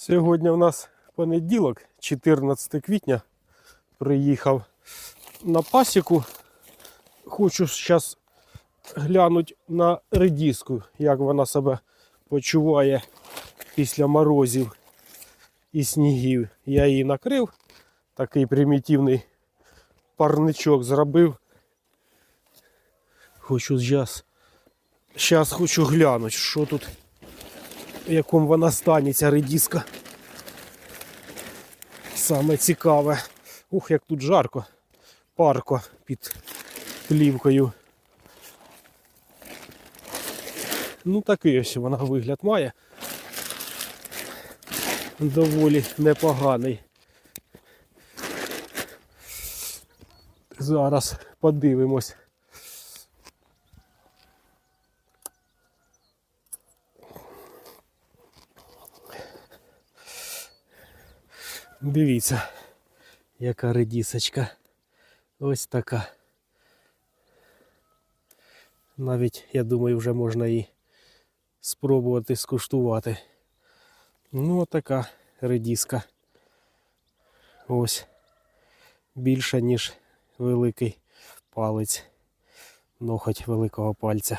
Сьогодні у нас понеділок, 14 квітня. Приїхав на пасіку. Хочу зараз глянути на редиску, як вона себе почуває після морозів і снігів. Я її накрив, такий примітивний парничок зробив. Хочу зараз. Зараз хочу глянути, що тут, в якому вона стані, ця редиска. Саме цікаве. Ух, як тут жарко. Парко під плівкою. Ну такий ось вона вигляд має. Доволі непоганий. Зараз подивимось. Дивіться, яка редісочка. Ось така. Навіть, я думаю, вже можна її спробувати скуштувати. Ну, така редіска. Ось. Більша, ніж великий палець. Ноготь великого пальця.